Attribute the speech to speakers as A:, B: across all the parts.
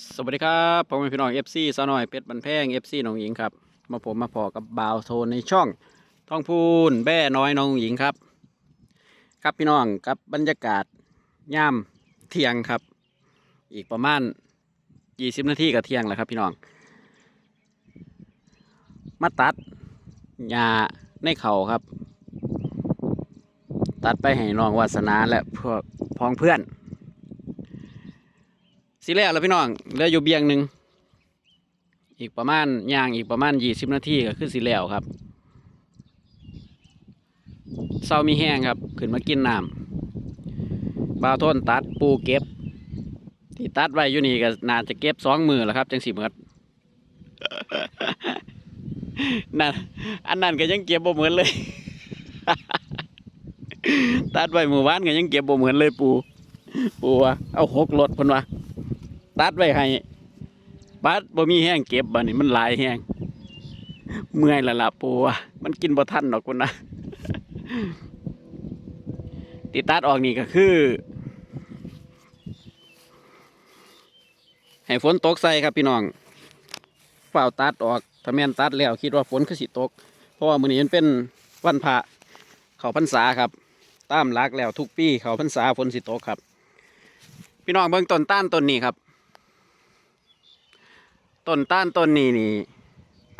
A: สวัสดีครับผมเป็นพี่น้องเอฟซีสาวน้อยเป็ดบันแพงเอฟซีน้องหญิงครับ มาผมมาพอกับบ่าวโทนในช่องท้องพูนแบ่น้อยน้องหญิงครับ ครับพี่น้องกับบรรยากาศย่ามเที่ยงครับ อีกประมาณยี่สิบนาทีกับเที่ยงแล้วครับพี่น้อง มาตัดหญ้าในเขาครับ ตัดไปให้น้องวาสนาและพวกพ้องเพื่อน สิแล้วแล้วพี่น้องเหลืออยู่เบียงหนึ่งอีกประมาณย่างอีกประมาณยี่สิบนาทีก็คือสิแล้วครับเศร้ามีแห้งครับ ขึ้นมากินน้ำบาวทนตัดปูเก็บ ที่ตัดไว้อยู่นี่ก็น่าจะเก็บสองมือแล้วครับ จังสิเมิดนั่นอันนั้นก็ยังเก็บบ่เหมือนเลย ตัดไว้หมู่บ้านก็ยังเก็บบ่เหมือนเลยปูปูว่าเอาหกรถพนว่า ตัดไว้ให้ปัดบ่มีแห้งเก็บบัดนี้มันหลายแห้งเมื่อยละละปูว่ามันกินบ่ทันดอกคุณนะติตัดออกนี่ก็คือ ให้ฝนตกใส่ครับพี่น้องเฝ้าวตัดออกถ้าแม่นตัดแล้วคิดว่าฝนคือสิตก เพราะว่ามื้อนี้มันเป็นวันพระเขาพรรษาครับ ตามลักแล้วทุกปีเขาพรรษาฝนสิตกครับ พี่น้องเบิ่งต้นต้านต้นนี้ครับ ต้นต้านต้นนี้นี่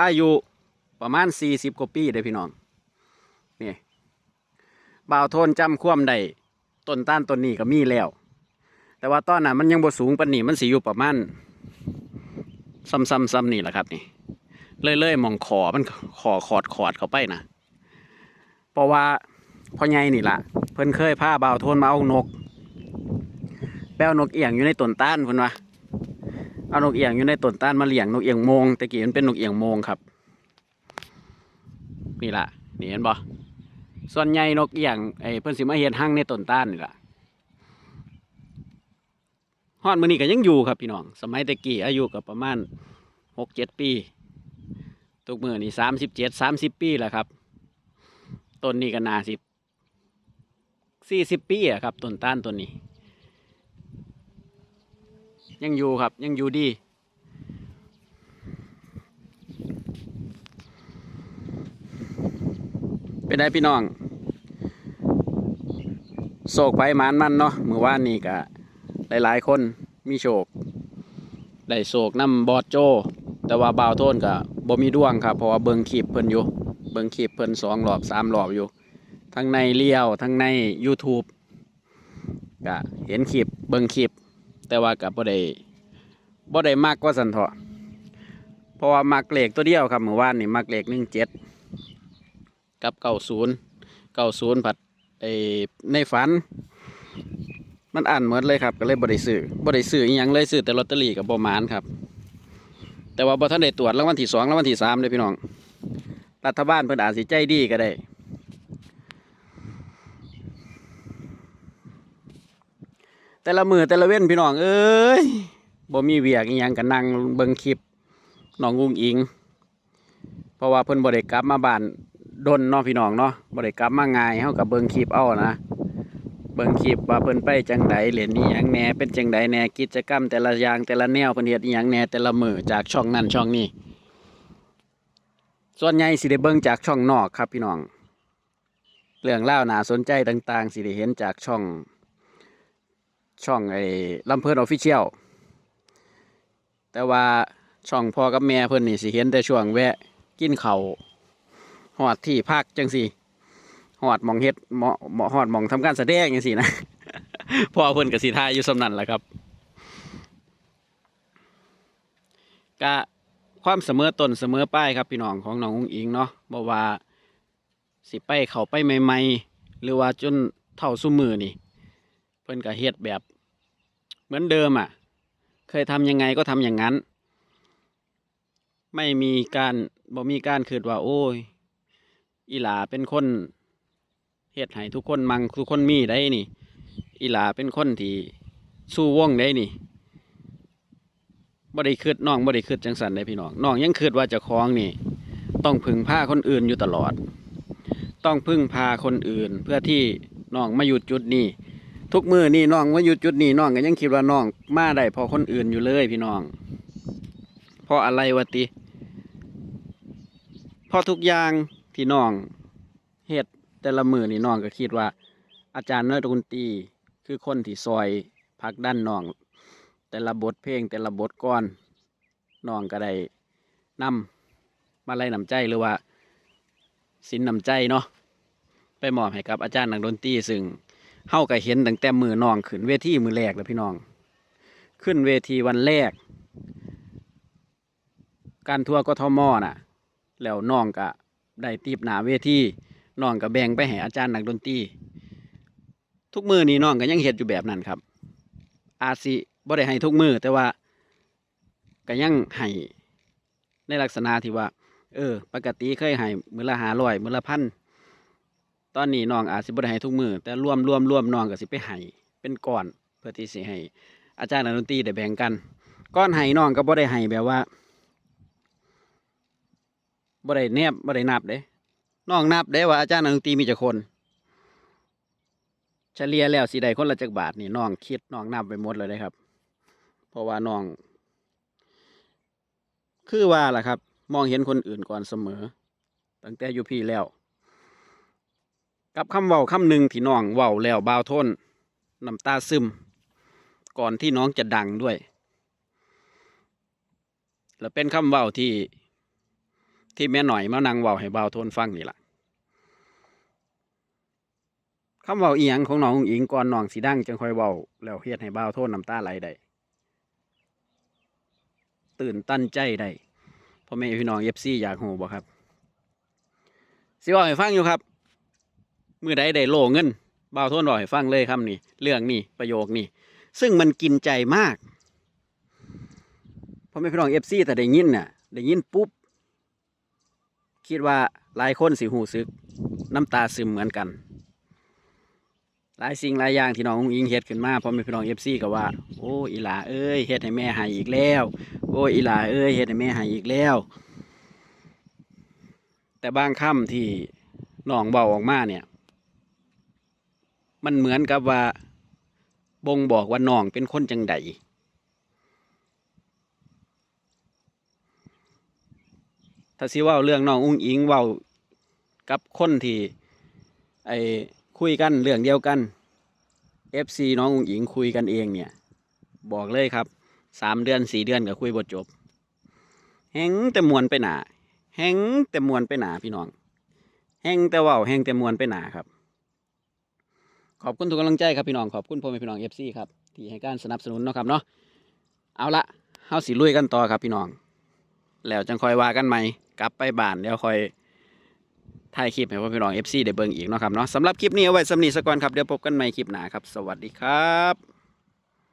A: อายุประมาณสี่สิบกว่าปีเลยพี่น้อง นี่บ่าวโทนจำความได้ต้นต้านต้นนี้ก็มีแล้ว แต่ว่าตอนนั้นมันยังบ่สูงปานนี้มันสิอยู่ประมาณซ้ำซ้ำซ้ำนี่แหละครับนี่เลื่อยๆมองขอมันขอขอดขอดเข้าไปนะเพราะว่าพ่อใหญ่นี่ล่ะเพิ่นเคยพาบ่าวโทนมาเอานก แป้วนกเอียงอยู่ในต้นต้านเพิ่นว่า เอานกเอียงอยู่ในต้นต้านมาเลี้ยงนกเอียงโมงแต่กี้มันเป็นนกเอียงโมงครับ นี่ล่ะนี่เห็นบ่ส่วนใหญ่นกเอียงไอ้เพิ่นสิมาเฮ็ดหั่งในต้นต้านนี่ล่ะฮอดมื้อนี้ก็ยังอยู่ครับพี่น้อง สมัยแต่กี้อายุก็ประมาณหกเจ็ดปีทุกมื้อนี่สามสิบเจ็ดสามสิบปีแล้วครับต้นนี้ก็นาสิบสี่สิบปีอะครับต้นต้านต้นนี้ ยังอยู่ครับยังอยู่ดีเป็นไงพี่น้องโศกไปมานมันเนาะเมื่อวานนี้ก็หลายๆ คนมีโชคได้โศกน้ำบอดโจ แต่ว่าบ่าวโทนก็บ่มีดวงครับเพราะว่าเบิงคลิปเพิ่นอยู่เบิงคลิปเพิ่นสองรอบสามรอบอยู่ ทั้งในเลี้ยวทั้งใน YouTube ก็เห็นคลิปเบิงคลิป แต่ว่ากับบ่ได้บ่ได้มากกว่าสันเถาะเพราะว่ามักเลขตัวเดียวครับเมื่อวานนี่มักเลขหนึ่งเจ็ดกับเก้าศูนย์เก้าศูนย์ผัดไอในฝัน มันอ่านเหมือนเลยครับก็เลยบ่ได้ซื้อบ่ได้ซื้ออีหยังเลยซื้อแต่ลอตเตอรี่กับบ่มานครับ แต่ว่าบ่ทันได้ตรวจรางวัลที่สองรางวัลที่สามเลยพี่น้องรัฐบาลเพิ่นอาจสิใจดีก็ได้ แต่ละมือแต่ละเว้นพี่น้องเอ้ยบ่มีเวียกอีหยังกันนั่งเบิ่งคลิปน้องอุ้งอิง เพราะว่าเพิ่นบ่ได้กลับมาบ้านดนเนาะพี่น้องเนาะบ่ได้กลับมาง่ายเฮากับเบิ่งคลิปเอานะเบิ่งคลิปว่าเพิ่นไปจังใดเล่นอีหยังแหน่เป็นจังใดแหน่กิจกรรมแต่ละอย่างแต่ละแนวเพิ่นเฮ็ดอีหยังแหน่แต่ละมือจากช่องนั้นช่องนี้ ส่วนใหญ่สิได้เบิ่งจากช่องนอกครับพี่น้อง เรื่องเล่าวน่าสนใจต่าง ๆ สิได้เห็นจากช่อง ช่องไอ้ลำเพิ่นออฟฟิเชียลแต่ว่าช่องพ่อกับแม่เพิ่นนี่สิเห็นแต่ช่วงแวะกินเขาหอดที่พักจังสิหอดมองเฮ็ดหมอหมอหอดมองทำการแสดงจังสินะพ่อเพิ่นกับสีทายอยู่สำนันแหละครับกะความเสมอต้นเสมอปลายครับพี่น้องของน้องอุ้งอิงเนาะบ่ว่าสิไปเขาไปใหม่ ๆ หรือว่าจนเท่าซุมือนี่ พิ่นก็เฮ็ดแบบ เหมือนเดิมอะ เคยทำยังไงก็ทำอย่างนั้น ไม่มีการบ่มีการคิดว่า โอ้ย อีหลาเป็นคนเฮ็ดให้ทุกคนมังทุกคนมีได้นี่ อีหลาเป็นคนที่สู้ว่องได้นี่บ่ได้คิดน้องบ่ได้คิดจังสันได้พี่น้องน้องยังคิดว่าจะคล้องนี่ ต้องพึ่งพาคนอื่นอยู่ตลอด ต้องพึ่งพาคนอื่นเพื่อที่น้องมาอยู่จุดนี้ ทุกมือนี่น้องว่าอยู่จุดนี้น้องก็ยังคิดว่าน้องมาได้พอคนอื่นอยู่เลยพี่น้องเพราะอะไรวะติเพราะทุกอย่างที่น้องเฮ็ดแต่ละมือนี่น้องก็คิดว่า อาจารย์นักดนตรีคือคนที่ซอยพักด้านน้อง แต่ละบทเพลงแต่ละบทก้อนน้องก็ได้นำมาไล่นำใจหรือว่าสินนำใจเนาะไปมอบให้กับอาจารย์นักดนตรีซึ่ง เฮาก็เห็นตั้งแต่มือน้องขึ้นเวทีมือแรกแล้วพี่น้อง ขึ้นเวทีวันแรก การทัวร์กทมน่ะ แล้วน้องก็ได้ตีบหนาเวทีน้องก็แบ่งไปให้อาจารย์นักดนตรีทุกมือนี้น้องก็ยังเฮ็ดอยู่แบบนั้นครับ อาจสิบ่ได้ให้ทุกมือแต่ว่าก็ยังให้ในลักษณะที่ว่า เออ ปกติเคยให้มือละหาร้อยมือละพัน ตอนนี้น้องอาจสิบ่ได้ให้ทุกมือแต่รวมรวมรวมน้องก็สิไปให้เป็นก้อนเพื่อที่สิให้อาจารย์นักดนตรีได้แบ่งกันก้อนให้น้องก็บ่ได้ให้แบบว่าบ่ได้แนบบ่ได้นับเด้น้องนับได้ว่าอาจารย์นักดนตรีมีจักคนเฉลี่ยแล้วสิได้คนละจักบาทนี่น้องคิดน้องนับไปหมดเลยนะครับ เพราะว่าน้อง คือว่าล่ะครับ มองเห็นคนอื่นก่อนเสมอ ตั้งแต่อยู่พี่แล้ว กับคำเว้าคำหนึ่งที่น้องเว้าแล้วบาวทนน้ำตาซึม ก่อนที่น้องจะดังด้วย แล้วเป็นคำเว้าที่ที่แม่หน่อยมานั่งเว้าให้บาวทนฟังนี่ล่ะคำเว้าเอียงของน้องอิงก่อนน้องสีดังจังค่อยเว้าแล้วเฮ็ดให้บาวทนน้ำตาไหลได้ตื่นตันใจได้พ่อแม่พี่น้องเอฟซีอยากหูบ่ครับสิบอกให้ฟังอยู่ครับ มือใดได้โลเงินบ่าวโทนบอกให้ฟังเลยคำนี้เรื่องนี้ประโยคนี้ซึ่งมันกินใจมากพ่อแม่พี่น้องเอฟซีแต่ได้ยินน่ะได้ยินปุ๊บ คิดว่าหลายคนสิหูซึก น้ำตาซึมเหมือนกัน หลายสิ่งหลายอย่างที่น้องอิงเฮ็ดขึ้นมาพ่อแม่พี่น้องเอฟซีก็ว่า โอ้อีหลาเอ้ยเฮ็ดให้แม่หายอีกแล้ว โอ้อีหลาเอ้ยเฮ็ดให้แม่หายอีกแล้ว แต่บางคำที่น้องเบาออกมาเนี่ย มันเหมือนกับว่าบ่งบอกว่าน้องเป็นคนจังใดถ้าสิว่าเรื่องน้องอุ้งอิงว้ากับคนที่ไอ้คุยกันเรื่องเดียวกัน FC น้องอุ้งอิงคุยกันเองเนี่ย บอกเลยครับสามเดือนสี่เดือนก็คุยบทจบ แหงแต่มวนไปหนาแหงแต่มวนไปหนาพี่น้อง แหงแต่ว่าแหงแต่มวนไปหนาครับ ขอบคุณทุกกำลังใจครับพี่น้องขอบคุณพ่อแม่พี่น้องเอฟซีครับที่ให้การสนับสนุนเนาะครับเนาะเอาละเฮาสิลุยกันต่อครับพี่น้อง แล้วจังคอยว่ากันใหม่กลับไปบ้านแล้วคอยถ่ายคลิปให้พ่อพี่น้องเอฟซีได้เบิ่งอีกเนาะครับเนาะสำหรับคลิปนี้เอาไว้สำนีสก่อนครับเดี๋ยวพบกันใหม่คลิปหน้าครับ สวัสดีครับ